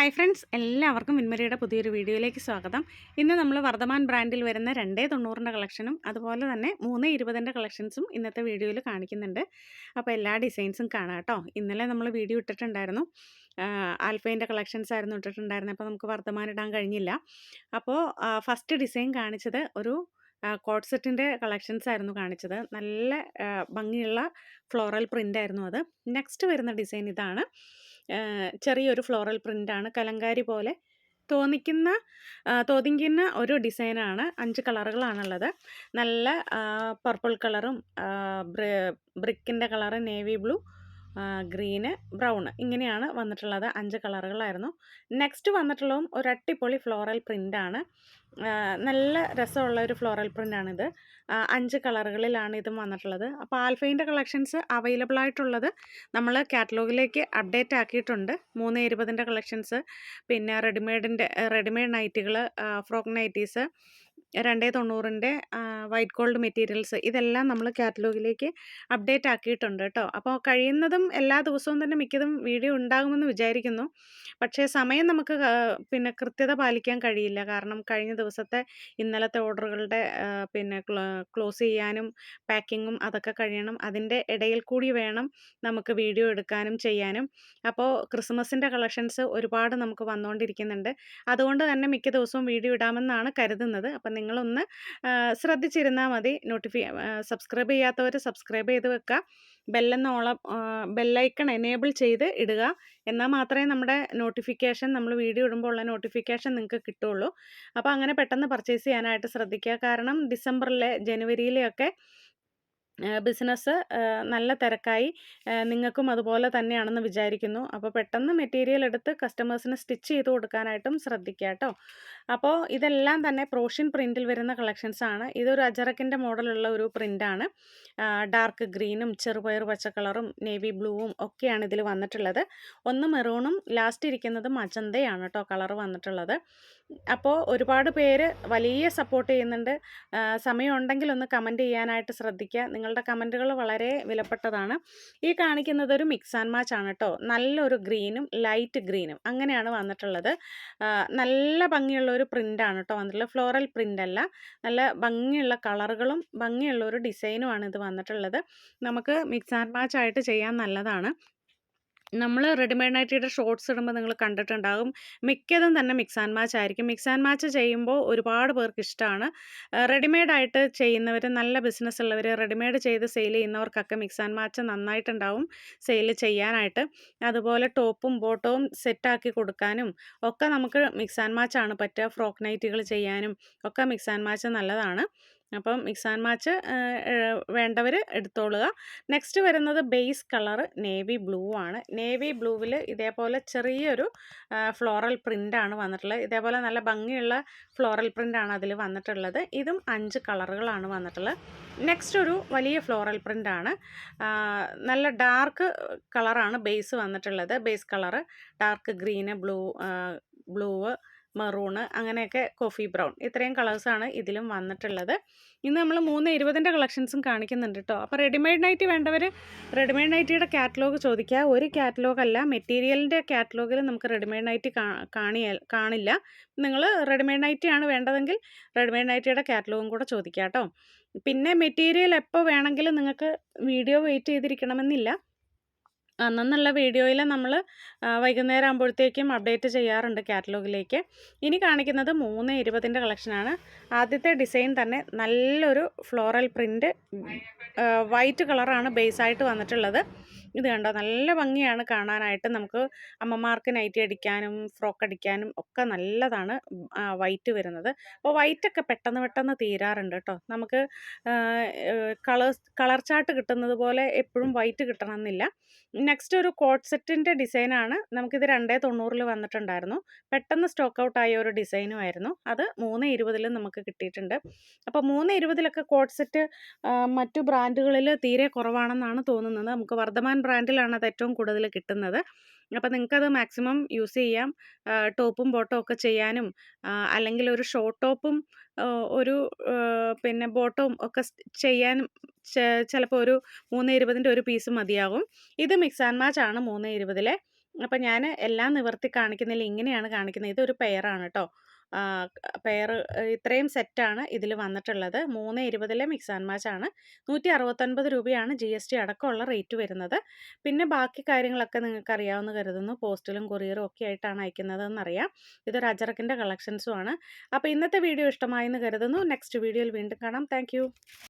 Hi friends എല്ലാവർക്കും വിൻമരിയുടെ പുതിയൊരു വീഡിയോയിലേക്ക് സ്വാഗതം. ഇന്ന് നമ്മൾ വർദ്ധമാൻ ബ്രാൻഡിൽ വരുന്ന രണ്ടേ തൊണ്ണൂറിന്റെ കളക്ഷനും അതുപോലെ തന്നെ മൂന്ന് ഇരുപതിന്റെ കളക്ഷൻസും ഇന്നത്തെ വീഡിയോയിൽ കാണിക്കുന്നുണ്ട്. അപ്പോൾ എല്ലാ ഡിസൈൻസും കാണാം കേട്ടോ. ഇന്നലെ നമ്മൾ വീഡിയോ ഇട്ടിട്ടുണ്ടായിരുന്നു. ആൽഫൈന്റെ കളക്ഷൻസ് ആയിരുന്നു ഇട്ടിട്ടുണ്ടായിരുന്നത്. അപ്പോൾ നമുക്ക് വർദ്ധമാൻ ഇടാൻ കഴിഞ്ഞില്ല. അപ്പോൾ ഫസ്റ്റ് ഡിസൈൻ കാണിച്ചത് ഒരു കോട്ട് സെറ്റിന്റെ കളക്ഷൻസ് ആയിരുന്നു കാണിച്ചത്. നല്ല ഭംഗിയുള്ള ഫ്ലോറൽ പ്രിന്റ് ആയിരുന്നു അത്. നെക്സ്റ്റ് വരുന്ന ഡിസൈൻ ഇതാണ്. ചെറിയൊരു ഫ്ലോറൽ പ്രിന്റാണ് കലങ്കാരി പോലെ തോന്നിക്കുന്ന തോന്നിക്കുന്ന ഒരു ഡിസൈനാണ്. അഞ്ച് കളറുകളാണുള്ളത്. നല്ല പർപ്പിൾ കളറും ബ്രിക്കിന്റെ കളറ് നേവി ബ്ലൂ. ഗ്രീന് ബ്രൗൺ ഇങ്ങനെയാണ് വന്നിട്ടുള്ളത്. അഞ്ച് കളറുകളായിരുന്നു. നെക്സ്റ്റ് വന്നിട്ടുള്ളതും ഒരു അട്ടിപ്പൊളി ഫ്ലോറൽ പ്രിന്റാണ് നല്ല രസമുള്ള ഒരു ഫ്ലോറൽ പ്രിന്റാണിത് അഞ്ച് കളറുകളിലാണ് ഇതും വന്നിട്ടുള്ളത്. അപ്പോൾ ആൽഫൈന്റെ കളക്ഷൻസ് അവൈലബിൾ ആയിട്ടുള്ളത് നമ്മൾ കാറ്റലോഗിലേക്ക് അപ്ഡേറ്റ് ആക്കിയിട്ടുണ്ട്. മൂന്ന് ഇരുപതിന്റെ കളക്ഷൻസ് പിന്നെ റെഡിമെയ്ഡിന്റെ റെഡിമെയ്ഡ് നൈറ്റികൾ ഫ്രോക്ക് നൈറ്റീസ് രണ്ടേ തൊണ്ണൂറിന്റെ വൈറ്റ് ഗോൾഡ് മെറ്റീരിയൽസ് ഇതെല്ലാം നമ്മൾ കാറ്റലോഗിലേക്ക് അപ്ഡേറ്റ് ആക്കിയിട്ടുണ്ട് കേട്ടോ. അപ്പോൾ കഴിയുന്നതും എല്ലാ ദിവസവും തന്നെ മിക്കതും വീഡിയോ ഉണ്ടാകുമെന്ന് വിചാരിക്കുന്നു. പക്ഷേ സമയം നമുക്ക് പിന്നെ കൃത്യത പാലിക്കാൻ കഴിയില്ല. കാരണം കഴിഞ്ഞ ദിവസത്തെ ഇന്നലത്തെ ഓർഡറുകളുടെ പിന്നെ ക്ലോസ് ചെയ്യാനും പാക്കിങ്ങും അതൊക്കെ കഴിയണം. അതിന്റെ ഇടയിൽ കൂടി വേണം നമുക്ക് വീഡിയോ എടുക്കാനും ചെയ്യാനും. അപ്പോൾ ക്രിസ്മസിന്റെ കളക്ഷൻസ് ഒരുപാട് നമുക്ക് വന്നുകൊണ്ടിരിക്കുന്നുണ്ട്. അതുകൊണ്ട് തന്നെ മിക്ക ദിവസവും വീഡിയോ ഇടാമെന്നാണ് കരുതുന്നത്. അപ്പം നിങ്ങളൊന്ന് ശ്രദ്ധിച്ചിരുന്നാൽ മതി. നോട്ടിഫി സബ്സ്ക്രൈബ് ചെയ്യാത്തവർ സബ്സ്ക്രൈബ് ചെയ്ത് വെക്കുക ബെല്ലെന്ന ഓളം ബെല്ലൈക്കൺ എനേബിൾ ചെയ്ത് ഇടുക. എന്നാൽ മാത്രമേ നമ്മുടെ നോട്ടിഫിക്കേഷൻ നമ്മൾ വീഡിയോ ഇടുമ്പോൾ ഉള്ള നോട്ടിഫിക്കേഷൻ നിങ്ങൾക്ക് കിട്ടുള്ളൂ. അപ്പോൾ അങ്ങനെ പെട്ടെന്ന് പർച്ചേസ് ചെയ്യാനായിട്ട് ശ്രദ്ധിക്കുക കാരണം ഡിസംബറിലെ ജനുവരിയിലെയൊക്കെ ബിസിനസ് നല്ല തിരക്കായി നിങ്ങൾക്കും അതുപോലെ തന്നെയാണെന്ന് വിചാരിക്കുന്നു. അപ്പോൾ പെട്ടെന്ന് മെറ്റീരിയൽ എടുത്ത് കസ്റ്റമേഴ്സിന് സ്റ്റിച്ച് ചെയ്ത് കൊടുക്കാനായിട്ടും ശ്രദ്ധിക്കുക കേട്ടോ. അപ്പോൾ ഇതെല്ലാം തന്നെ പ്രോഷ്യൻ പ്രിന്റിൽ വരുന്ന കളക്ഷൻസ് ആണ്. ഇതൊരു അജറക്കിന്റെ മോഡലുള്ള ഒരു പ്രിന്റാണ് ഡാർക്ക് ഗ്രീനും ചെറുപയർ പച്ച കളറും നേവി ബ്ലൂവും ഒക്കെയാണ് ഇതിൽ വന്നിട്ടുള്ളത്. ഒന്ന് മെറൂണും ലാസ്റ്റ് ഇരിക്കുന്നത് മജന്തയാണ് കേട്ടോ കളർ വന്നിട്ടുള്ളത്. അപ്പോൾ ഒരുപാട് പേര് വലിയ സപ്പോർട്ട് ചെയ്യുന്നുണ്ട്. സമയമുണ്ടെങ്കിൽ ഒന്ന് കമന്റ് ചെയ്യാനായിട്ട് ശ്രദ്ധിക്കുക. നിങ്ങളുടെ കമന്റുകൾ വളരെ വിലപ്പെട്ടതാണ്. ഈ കാണിക്കുന്നത് ഒരു മിക്സ് ആൻഡ് മാച്ച് ആണ് കേട്ടോ നല്ലൊരു ഗ്രീനും ലൈറ്റ് ഗ്രീനും അങ്ങനെയാണ് വന്നിട്ടുള്ളത്. നല്ല ഭംഗിയുള്ള ഒരു പ്രിന്റാണ് കേട്ടോ വന്നിട്ടുള്ളത്. ഫ്ലോറൽ പ്രിന്റ് അല്ല. നല്ല ഭംഗിയുള്ള കളറുകളും ഭംഗിയുള്ള ഒരു ഡിസൈനുമാണ് ഇത് വന്നിട്ടുള്ളത്. നമുക്ക് മിക്സ് ആൻഡ് മാച്ച് ആയിട്ട് ചെയ്യാൻ നല്ലതാണ്. നമ്മൾ റെഡിമെയ്ഡ് നൈറ്റിയുടെ ഷോർട്സ് ഇടുമ്പോൾ നിങ്ങൾ കണ്ടിട്ടുണ്ടാകും. മിക്കതും തന്നെ മിക്സ് ആൻഡ് മാച്ച് ആയിരിക്കും. മിക്സ് ആൻഡ് മാച്ച് ചെയ്യുമ്പോൾ ഒരുപാട് പേർക്ക് ഇഷ്ടമാണ് റെഡിമെയ്ഡ് ആയിട്ട് ചെയ്യുന്നവർ നല്ല ബിസിനസ് ഉള്ളവർ റെഡിമെയ്ഡ് ചെയ്ത് സെയിൽ ചെയ്യുന്നവർക്കൊക്കെ മിക്സ് ആൻഡ് മാച്ച് നന്നായിട്ടുണ്ടാവും സെയിൽ ചെയ്യാനായിട്ട്. അതുപോലെ ടോപ്പും ബോട്ടവും സെറ്റാക്കി കൊടുക്കാനും ഒക്കെ നമുക്ക് മിക്സ് ആൻഡ് മാച്ചാണ് പറ്റുക. ഫ്രോക്ക് നൈറ്റുകൾ ചെയ്യാനും ഒക്കെ മിക്സ് ആൻഡ് മാച്ച് നല്ലതാണ്. അപ്പം മിക്സ് ആൻഡ് മാച്ച് വേണ്ടവർ എടുത്തോളുക. നെക്സ്റ്റ് വരുന്നത് ബേസ് കളർ നേവി ബ്ലൂ ആണ്. നേവി ബ്ലൂവിൽ ഇതേപോലെ ചെറിയൊരു ഫ്ലോറൽ പ്രിന്റാണ് വന്നിട്ടുള്ളത്. ഇതേപോലെ നല്ല ഭംഗിയുള്ള ഫ്ലോറൽ പ്രിന്റാണ് അതിൽ വന്നിട്ടുള്ളത്. ഇതും അഞ്ച് കളറുകളാണ് വന്നിട്ടുള്ളത്. നെക്സ്റ്റ് ഒരു വലിയ ഫ്ലോറൽ പ്രിന്റാണ് നല്ല ഡാർക്ക് കളറാണ് ബേസ് വന്നിട്ടുള്ളത്. Base colour dark green blue blue. Maroon അങ്ങനെയൊക്കെ കോഫി ബ്രൗൺ ഇത്രയും കളേഴ്സാണ് ഇതിലും വന്നിട്ടുള്ളത്. ഇന്ന് നമ്മൾ മൂന്ന് ഇരുപതിന്റെ കളക്ഷൻസും കാണിക്കുന്നുണ്ട് കേട്ടോ അപ്പോൾ റെഡിമെയ്ഡ് നൈറ്റി വേണ്ടവർ റെഡിമെയ്ഡ് നൈറ്റിയുടെ കാറ്റലോഗ് ചോദിക്കുക. ഒരു കാറ്റലോഗ് അല്ല മെറ്റീരിയലിന്റെ കാറ്റലോഗിൽ നമുക്ക് റെഡിമെയ്ഡ് നൈറ്റി കാണിയ കാണില്ല. നിങ്ങൾ റെഡിമെയ്ഡ് നൈറ്റിയാണ് വേണ്ടതെങ്കിൽ റെഡിമെയ്ഡ് നൈറ്റിയുടെ കാറ്റലോഗും കൂടെ ചോദിക്കുക കേട്ടോ പിന്നെ മെറ്റീരിയൽ എപ്പോൾ വേണമെങ്കിലും നിങ്ങൾക്ക് വീഡിയോ വെയിറ്റ് ചെയ്തിരിക്കണമെന്നില്ല. അന്നുള്ള വീഡിയോയിൽ നമ്മൾ വൈകുന്നേരം ആകുമ്പോഴത്തേക്കും അപ്ഡേറ്റ് ചെയ്യാറുണ്ട് കാറ്റലോഗിലേക്ക്. ഇനി കാണിക്കുന്നത് മൂന്ന് ഇരുപതിന്റെ കളക്ഷനാണ്. ആദ്യത്തെ ഡിസൈൻ തന്നെ നല്ലൊരു ഫ്ലോറൽ പ്രിന്റ് വൈറ്റ് കളറാണ് ബേസായിട്ട് വന്നിട്ടുള്ളത്. ഇത് കണ്ടോ നല്ല ഭംഗിയാണ് കാണാനായിട്ട്. നമുക്ക് അമ്മമാർക്ക് നൈറ്റി അടിക്കാനും ഫ്രോക്ക് അടിക്കാനും ഒക്കെ നല്ലതാണ് വൈറ്റ് വരുന്നത്. അപ്പോൾ വൈറ്റൊക്കെ പെട്ടെന്ന് പെട്ടെന്ന് തീരാറുണ്ട് കേട്ടോ. നമുക്ക് കളേഴ്സ് കളർ ചാർട്ട് കിട്ടുന്നത് പോലെ എപ്പോഴും വൈറ്റ് കിട്ടണമെന്നില്ല. നെക്സ്റ്റ് ഒരു കോട്ട് സെറ്റിന്റെ ഡിസൈനാണ് നമുക്കിത് രണ്ടേ തൊണ്ണൂറിൽ വന്നിട്ടുണ്ടായിരുന്നു. പെട്ടെന്ന് സ്റ്റോക്ക് ഔട്ട് ആയ ഒരു ഡിസൈനും ആയിരുന്നു. അത് മൂന്ന് ഇരുപതിലും നമുക്ക് കിട്ടിയിട്ടുണ്ട്. അപ്പോൾ മൂന്ന് ഇരുപതിലൊക്കെ കോട്ട് സെറ്റ് മറ്റു ബ്രാൻഡുകളിൽ തീരെ കുറവാണെന്നാണ് തോന്നുന്നത്. നമുക്ക് വർദ്ധമാൻ ബ്രാൻഡിലാണ് അത് ഏറ്റവും കൂടുതൽ കിട്ടുന്നത്. അപ്പോൾ നിങ്ങൾക്കത് മാക്സിമം യൂസ് ചെയ്യാം. ടോപ്പും ബോട്ടവും ഒക്കെ ചെയ്യാനും അല്ലെങ്കിൽ ഒരു ഷോർട്ട് ടോപ്പും ഒരു പിന്നെ ബോട്ടവും ഒക്കെ ചെയ്യാൻ ചിലപ്പോൾ ഒരു മൂന്ന് ഇരുപതിന്റെ ഒരു പീസ് മതിയാകും ഇത് മിക്സ് ആൻഡ് മാച്ച് ആണ് മൂന്ന് ഇരുപതിലെ. അപ്പം ഞാൻ എല്ലാം നിവർത്തി കാണിക്കുന്നില്ല ഇങ്ങനെയാണ് കാണിക്കുന്നത്. ഇതൊരു പെയറാണ് കേട്ടോ പെയർ ഇത്രയും സെറ്റാണ് ഇതിൽ വന്നിട്ടുള്ളത്. മൂന്ന് ഇരുപതിലെ മിക്സ് ആൻഡ് മാച്ച് ആണ്. നൂറ്റി അറുപത്തൊൻപത് രൂപയാണ് ജി എസ് ടി അടക്കമുള്ള റേറ്റ് വരുന്നത്. പിന്നെ ബാക്കി കാര്യങ്ങളൊക്കെ നിങ്ങൾക്ക് അറിയാവുന്ന കരുതുന്നു. പോസ്റ്റിലും കൊറിയറും ഒക്കെ ആയിട്ടാണ് അയക്കുന്നത് അയക്കുന്നതെന്നറിയാം. ഇതൊരു അജറക്കിന്റെ കളക്ഷൻസും ആണ്. അപ്പോൾ ഇന്നത്തെ വീഡിയോ ഇഷ്ടമായെന്ന് കരുതുന്നു. നെക്സ്റ്റ് വീഡിയോയിൽ വീണ്ടും കാണാം. താങ്ക്